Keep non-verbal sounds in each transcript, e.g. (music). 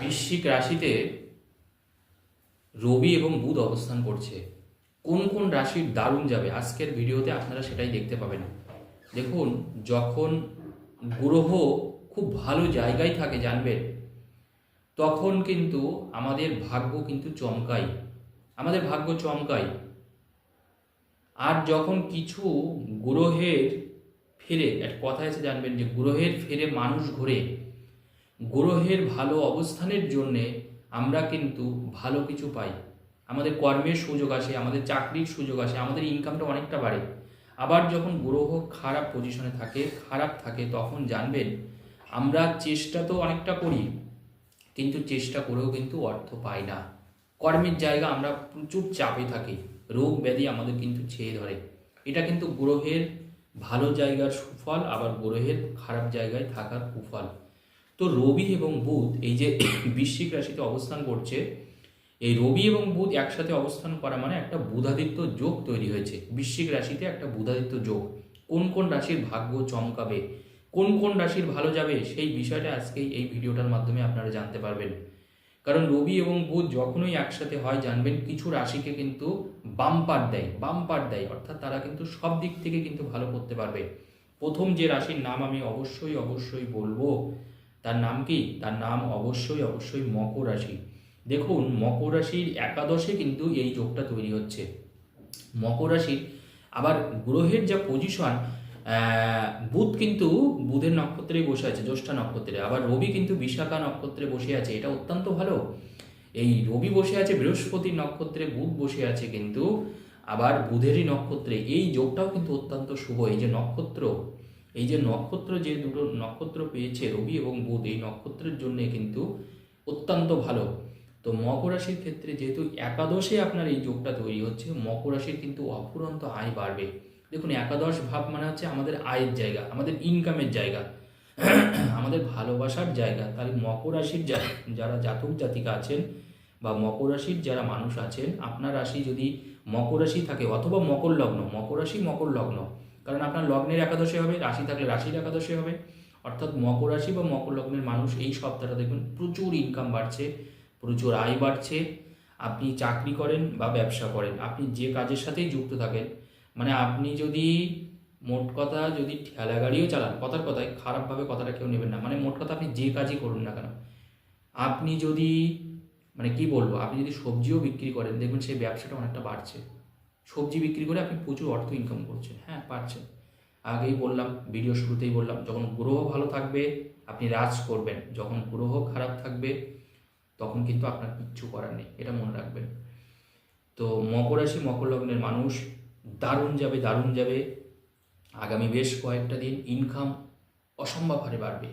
বৃশ্চিক রাশিতে রবি এবং বুধ অবস্থান করছে। কোন কোন রাশির দারুণ যাবে? আজকের ভিডিওতে আপনারা সেটাই দেখতে পাবেন। দেখুন, যখন গ্রহ খুব ভালো জায়গায় থাকে জানবেন তখন কিন্তু আমাদের ভাগ্য কিন্তু চমকায়। আমাদের ভাগ্য চমকায়। আর যখন কিছু গ্রহের ফেরে একটা কথা এসে জানবেন যে গ্রহের ফেরে মানুষ ঘোরে। গ্রহের ভালো অবস্থানের জন্যে আমরা কিন্তু ভালো কিছু পাই। আমাদের কর্মের সুযোগ আসে, আমাদের চাকরির সুযোগ আসে, আমাদের ইনকামটা অনেকটা বাড়ে। আবার যখন গ্রহ খারাপ পজিশনে থাকে, খারাপ থাকে, তখন জানবেন, আমরা চেষ্টা তো অনেকটা করি, কিন্তু চেষ্টা করেও কিন্তু অর্থ পাই না। কর্মের জায়গা আমরা প্রচুর চাপে থাকি, রোগ ব্যাধি আমাদের কিন্তু ছেয়ে ধরে। এটা কিন্তু গ্রহের ভালো জায়গার সুফল, আবার গ্রহের খারাপ জায়গায় থাকার কুফল। তো রবি এবং বুধ, এই যে (clears throat) বৃশ্চিক রাশিতে অবস্থান করছে, এই রবি এবং বুধ একসাথে অবস্থান করা মানে একটা বুধাদিত্য যোগ তৈরি হয়েছে। বৃশ্চিক রাশিতে একটা বুধাদিত্য যোগ। কোন কোন রাশির ভাগ্য চমকাবে, কোন কোন রাশির ভালো যাবে, সেই বিষয়টা আজকেই এই ভিডিওটার মাধ্যমে আপনারা জানতে পারবেন। কারণ রবি এবং বুধ যখনই একসাথে হয়, জানবেন কিছু রাশিকে কিন্তু বাম্পার দেয় বাম্পার দেয়, অর্থাৎ তারা কিন্তু সব দিক থেকে কিন্তু ভালো করতে পারবে। প্রথম যে রাশির নাম আমি অবশ্যই অবশ্যই বলব তার নাম কি? তার নাম অবশ্যই অবশ্যই মকর রাশি। দেখুন, মকর রাশির একাদশে কিন্তু এই যোগটা তৈরি হচ্ছে। মকর রাশির আবার গ্রহের যা পজিশন বুধ কিন্তু বুধের নক্ষত্রে বসে আছে, জ্যৈষ্ঠা নক্ষত্রে। আবার রবি কিন্তু বিশাখা নক্ষত্রে বসে আছে, এটা অত্যন্ত ভালো। এই রবি বসে আছে, বৃহস্পতির নক্ষত্রে বুধ বসে আছে কিন্তু আবার বুধেরই নক্ষত্রে। এই যোগটাও কিন্তু অত্যন্ত শুভ। এই যে নক্ষত্র এই যে নক্ষত্র যে দুটো নক্ষত্র পেয়েছে রবি এবং বুধ, এই নক্ষত্রের জন্য কিন্তু অত্যন্ত ভালো। তো মকর রাশির ক্ষেত্রে যেহেতু একাদশে আপনার এই যোগটা তৈরি হচ্ছে, মকর রাশির কিন্তু অফুরন্ত আয় বাড়বে। দেখুন, একাদশ ভাব মানে হচ্ছে আমাদের আয়ের জায়গা, আমাদের ইনকামের জায়গা, আমাদের ভালোবাসার জায়গা। তাহলে মকর রাশির যারা জাতক জাতিকা আছেন বা মকর রাশির যারা মানুষ আছেন, আপনার রাশি যদি মকর রাশি থাকে, অথবা মকর লগ্ন, মকর রাশি মকর লগ্ন কারণ আপনার লগ্নের একাদশে হবে, রাশি থাকলে রাশির একাদশী হবে। অর্থাৎ মকর রাশি বা মকর লগ্নের মানুষ এই সপ্তাহটা দেখবেন প্রচুর ইনকাম বাড়ছে, প্রচুর আয় বাড়ছে। আপনি চাকরি করেন বা ব্যবসা করেন, আপনি যে কাজের সাথেই যুক্ত থাকেন মানে আপনি যদি মোট কথা যদি ঠেলা গাড়িও চালান, কথার কথায় খারাপভাবে কথাটা কেউ নেবেন না মানে মোট কথা আপনি যে কাজই করুন না কেন, আপনি যদি মানে কি বলব, আপনি যদি সবজিও বিক্রি করেন দেখবেন সেই ব্যবসাটা অনেকটা বাড়ছে। সবজি বিক্রি করে আপনি প্রচুর অর্থ ইনকাম করছেন। হ্যাঁ পারছেন। আগেই বললাম ভিডিও শুরুতেই বললাম, যখন গ্রহ ভালো থাকবে, আপনি রাজ করবেন। যখন গ্রহ খারাপ থাকবে, তখন কিন্তু আপনার কিচ্ছু করার নেই। এটা মনে রাখবেন। তো মকর রাশি, মকর লগ্নের মানুষ, দারুণ যাবে দারুণ যাবে। আগামী বেশ কয়েকটা দিন ইনকাম অসম্ভব হারে বাড়বে।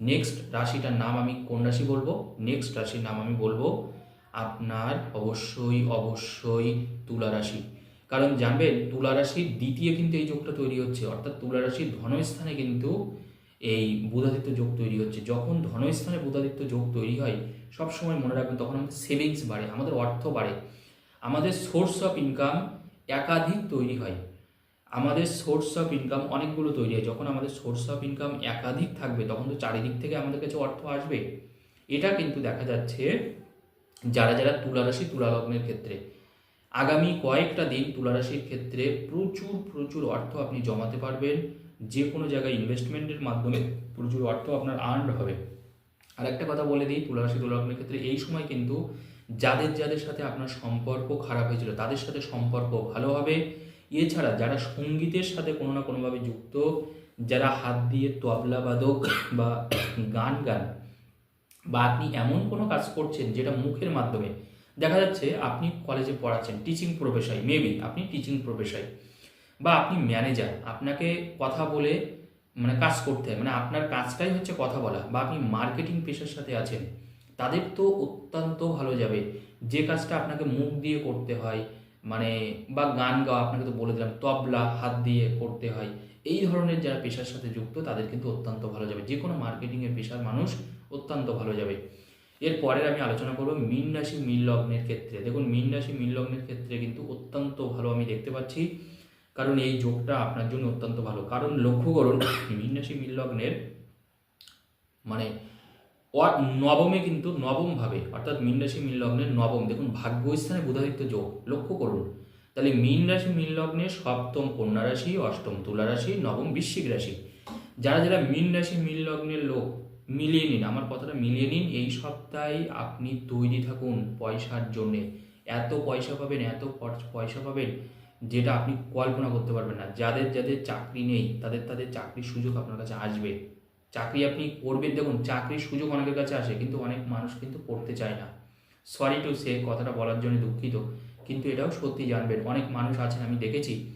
নেক্সট রাশিটার নাম আমি কোন রাশি বলব? নেক্সট রাশির নাম আমি বলব, আপনার অবশ্যই অবশ্যই তুলা রাশি। কারণ জানবেন তুলা রাশির দ্বিতীয় কিন্তু এই যোগটা তৈরি হচ্ছে, অর্থাৎ তুলা রাশির ধনস্থানে কিন্তু এই বুধাদিত্য যোগ তৈরি হচ্ছে। যখন ধনস্থানে বুধাদিত্য যোগ তৈরি হয় সব সময় মনে রাখবেন তখন আমাদের সেভিংস বাড়ে, আমাদের অর্থ বাড়ে। আমাদের সোর্স অফ ইনকাম একাধিক তৈরি হয়। আমাদের সোর্স অফ ইনকাম অনেকগুলো তৈরি হয়। যখন আমাদের সোর্স অফ ইনকাম একাধিক থাকবে, তখন তো চারিদিক থেকে আমাদের কাছে অর্থ আসবে। এটা কিন্তু দেখা যাচ্ছে যারা যারা তুলা রাশি, তুলা লগ্নের ক্ষেত্রে। আগামী কয়েকটা দিন তুলা রাশির ক্ষেত্রে প্রচুর প্রচুর অর্থ আপনি জমাতে পারবেন। যে কোনো জায়গায় ইনভেস্টমেন্টের মাধ্যমে প্রচুর অর্থ আপনার আর্নড হবে। আর একটা কথা বলে দিই তুলা রাশি তুলা ক্ষেত্রে এই সময় কিন্তু যাদের যাদের সাথে আপনার সম্পর্ক খারাপ হয়েছিল, তাদের সাথে সম্পর্ক ভালো হবে। এছাড়া যারা সঙ্গীতের সাথে কোনো না কোনোভাবে যুক্ত, যারা হাত দিয়ে তবলা বাদক (coughs) বা (coughs) গান গান, বা আপনি এমন কোনো কাজ করছেন যেটা মুখের মাধ্যমে দেখা যাচ্ছে আপনি কলেজে পড়াচ্ছেন টিচিং প্রফেশাই মেবি আপনি টিচিং প্রফেশাই বা আপনি ম্যানেজার আপনাকে কথা বলে মানে কাজ করতে হয় মানে আপনার কাজটাই হচ্ছে কথা বলা, বা আপনি মার্কেটিং পেশার সাথে আছেন, তাদের তো অত্যন্ত ভালো যাবে, যে কাজটা আপনাকে মুখ দিয়ে করতে হয় মানে বা গান গাওয়া, আপনাকে তো বলে দিলাম, তবলা, হাত দিয়ে করতে হয়, এই ধরনের যারা পেশার সাথে যুক্ত, তাদের কিন্তু অত্যন্ত ভালো যাবে যে কোনো মার্কেটিংয়ের পেশার মানুষ অত্যন্ত ভালো যাবে। এর পরের আমি আলোচনা করব মীন রাশি, মীন লগ্নের ক্ষেত্রে। দেখুন, মীন রাশি, মীন লগ্নের ক্ষেত্রে কিন্তু অত্যন্ত ভালো আমি দেখতে পাচ্ছি। কারণ এই যোগটা আপনার জন্য অত্যন্ত ভালো। কারণ লক্ষ্য করুন, (coughs) মীন রাশি, মীন লগ্নের মানে নবমে কিন্তু নবম ভাবে অর্থাৎ মীন রাশি, মীন লগ্নের নবম। দেখুন, ভাগ্যস্থানে বুধাদিত্য যোগ। লক্ষ্য করুন, তাহলে মীন রাশি, মীন লগ্নে সপ্তম কন্যা রাশি, অষ্টম তুলা রাশি, নবম বৃশ্চিক রাশি। যারা যারা মীন রাশি, মীন লগ্নের লোক মিলিয়ে নিন, আমার কথাটা মিলিয়ে নিন, এই সপ্তাহে আপনি তৈরি থাকুন পয়সার জন্যে। এত পয়সা পাবেন, এত পর- পয়সা পাবেন, যেটা আপনি কল্পনা করতে পারবেন না। যাদের যাদের চাকরি নেই, তাদের তাদের চাকরির সুযোগ আপনার কাছে আসবে। চাকরি আপনি করবেন, দেখুন, চাকরির সুযোগ অনেকের কাছে আসে, কিন্তু অনেক মানুষ কিন্তু করতে চায় না। সরি টু সে কথাটা বলার জন্য দুঃখিত, কিন্তু এটাও সত্যি জানবেন। অনেক মানুষ আছেন, আমি দেখেছি,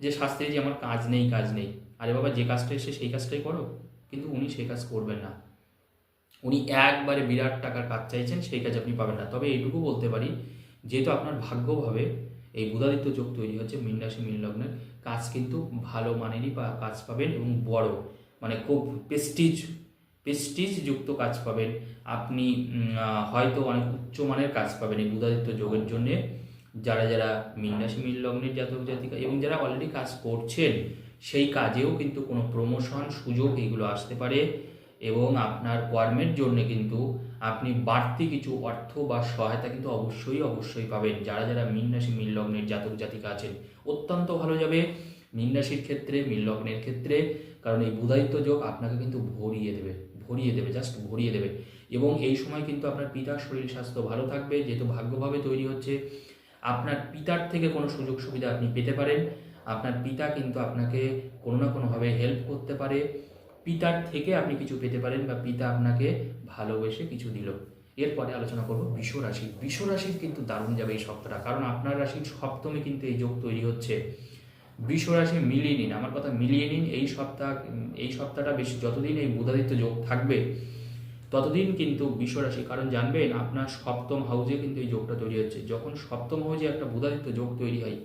যে শাস্ত্রে যে আমার কাজ নেই কাজ নেই। আরে বাবা, যে কাজটা এসে সেই কাজটাই করো। কিন্তু উনি সেই কাজ করবেন না। উনি একবারে বিরাট টাকার কাজ চাইছেন, সেই কাজ আপনি পাবেন না। তবে এইটুকু বলতে পারি, যেহেতু আপনার ভাগ্যভাবে এই বুধাদিত্য যোগ তৈরি হচ্ছে মীন রাশি, মীন লগ্নের, কাজ কিন্তু ভালো মানেরই কাজ পাবেন এবং বড় মানে খুব প্রেস্টিজ প্রেস্টিজ যুক্ত কাজ পাবেন। আপনি হয়তো অনেক উচ্চমানের কাজ পাবেন এই বুধাদিত্য যোগের জন্যে। যারা যারা মীন রাশি, মীন লগ্নের জাতক জাতিকা এবং যারা অলরেডি কাজ করছেন সেই কাজেও কিন্তু কোনো প্রমোশন সুযোগ এগুলো আসতে পারে এবং আপনার কর্মের জন্য কিন্তু আপনি বাড়তি কিছু অর্থ বা সহায়তা কিন্তু অবশ্যই অবশ্যই পাবেন। যারা যারা মীন রাশি লগ্নের জাতক, জাতিকা আছেন, অত্যন্ত ভালো যাবে মীন রাশির ক্ষেত্রে, মীন লগ্নের ক্ষেত্রে। কারণ এই বুধায়িত্ব যোগ আপনাকে কিন্তু ভরিয়ে দেবে ভরিয়ে দেবে জাস্ট ভরিয়ে দেবে। এবং এই সময় কিন্তু আপনার পিতার শরীর স্বাস্থ্য ভালো থাকবে, যেহেতু ভাগ্যভাবে তৈরি হচ্ছে, আপনার পিতার থেকে কোনো সুযোগ সুবিধা আপনি পেতে পারেন। আপনার পিতা কিন্তু আপনাকে কোনো না কোনোভাবে হেল্প করতে পারে। পিতার থেকে আপনি কিছু পেতে পারেন বা পিতা আপনাকে ভালোবেসে কিছু দিল। এরপরে আলোচনা করব বিষ রাশি। বিষ রাশির কিন্তু দারুণ যাবে এই সপ্তাহটা। কারণ আপনার রাশির সপ্তমে কিন্তু এই যোগ তৈরি হচ্ছে। বিষ রাশি মিলিয়ে নিন। আমার কথা মিলিয়ে নিন। এই সপ্তাহ, এই সপ্তাহটা বেশ যতদিন এই বুধাদিত্য যোগ থাকবে, ততদিন কিন্তু বিষ রাশি। কারণ জানবেন, আপনার সপ্তম হাউজে কিন্তু এই যোগটা তৈরি হচ্ছে। যখন সপ্তম হাউজে একটা বুধাদিত্য যোগ তৈরি হয়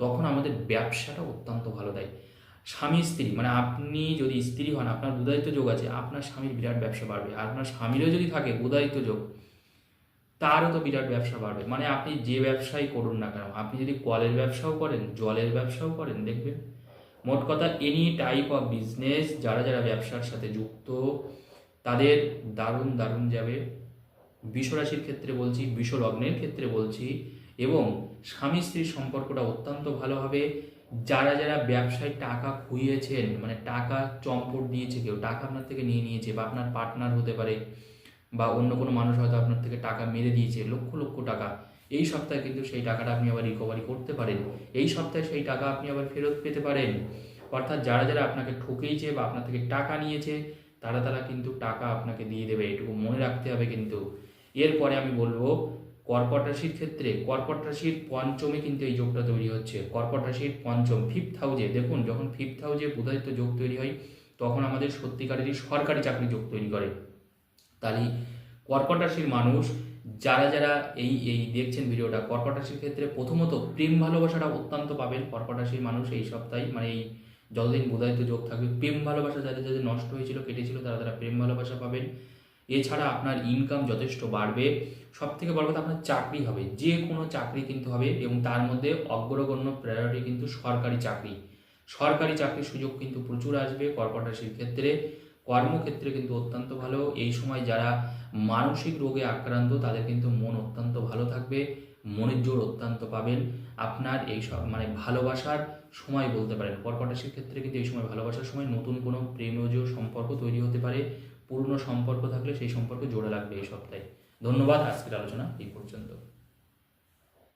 তখন আমাদের ব্যবসাটা অত্যন্ত ভালো দেয় স্বামী স্ত্রী মানে আপনি যদি স্ত্রী হন, আপনার বুধায়িত্ব যোগ আছে, আপনার স্বামীর বিরাট ব্যবসা বাড়বে আপনার স্বামীরও যদি থাকে বুধায়িত্ব যোগ, তারও তো বিরাট ব্যবসা বাড়বে। মানে আপনি যে ব্যবসাই করুন না কেন, আপনি যদি কলের ব্যবসাও করেন, জলের ব্যবসাও করেন, দেখবেন মোট কথা এনি টাইপ অফ বিজনেস যারা যারা ব্যবসার সাথে যুক্ত, তাদের দারুণ দারুণ যাবে। বিশ্বরাশির ক্ষেত্রে বলছি বিশ্ব লগ্নের ক্ষেত্রে বলছি, এবং স্বামী স্ত্রীর সম্পর্কটা অত্যন্ত ভালো হবে। যারা যারা ব্যবসায় টাকা খুইয়েছেন মানে টাকা চম্পট দিয়েছে কেউ, টাকা আপনার থেকে নিয়ে নিয়েছে বা আপনার পার্টনার হতে পারে বা অন্য কোনো মানুষ হয়তো আপনার থেকে টাকা মেরে দিয়েছে, লক্ষ লক্ষ টাকা, এই সপ্তাহে কিন্তু সেই টাকাটা আপনি আবার রিকভারি করতে পারেন। এই সপ্তাহে সেই টাকা আপনি আবার ফেরত পেতে পারেন। অর্থাৎ যারা যারা আপনাকে ঠকিয়েছে বা আপনার থেকে টাকা নিয়েছে, তারা তারা কিন্তু টাকা আপনাকে দিয়ে দেবে, এটুকু মনে রাখতে হবে কিন্তু। এরপরে আমি বলব কর্কট রাশির ক্ষেত্রে কর্কট রাশির পঞ্চমে কিন্তু এই যোগটা তৈরি হচ্ছে। কর্কট রাশির পঞ্চম ফিফথ হাউজে দেখুন, যখন ফিফথ হাউজে বুধাদিত্য যোগ তৈরি হয়, তখন আমাদের সত্যিকারেরই সরকারি চাকরি যোগ তৈরি করে। তাহলে কর্কট রাশির মানুষ, যারা যারা এই এই দেখছেন ভিডিওটা, কর্কট রাশির ক্ষেত্রে প্রথমত প্রেম ভালোবাসাটা অত্যন্ত পাবেন। কর্কট রাশির মানুষ এই সপ্তাহে মানে এই যতদিন বোধায়িত যোগ থাকবে, প্রেম ভালোবাসা যাদের যাদের নষ্ট হয়েছিল, কেটেছিল, তারা তারা প্রেম ভালোবাসা পাবেন। এছাড়া আপনার ইনকাম যথেষ্ট বাড়বে। সব থেকে বড় কথা আপনার চাকরি হবে। যে কোনো চাকরি কিন্তু হবে এবং তার মধ্যে অগ্রগণ্য প্রায়োরিটি কিন্তু সরকারি চাকরি। সরকারি চাকরির সুযোগ কিন্তু প্রচুর আসবে কর্কট রাশির ক্ষেত্রে। কর্মক্ষেত্রে কিন্তু অত্যন্ত ভালো। এই সময় যারা মানসিক রোগে আক্রান্ত, তাদের কিন্তু মন অত্যন্ত ভালো থাকবে। মনের জোর অত্যন্ত পাবেন। আপনার এই মানে ভালোবাসার সময় বলতে পারেন। কর্কট রাশির ক্ষেত্রে কিন্তু এই সময় ভালোবাসার সময় নতুন কোনো প্রেমজ সম্পর্ক তৈরি হতে পারে। পুরনো সম্পর্ক থাকলে সেই সম্পর্ক জোড়া লাগবে এই সপ্তাহে। ধন্যবাদ আজকের আলোচনা এই পর্যন্ত।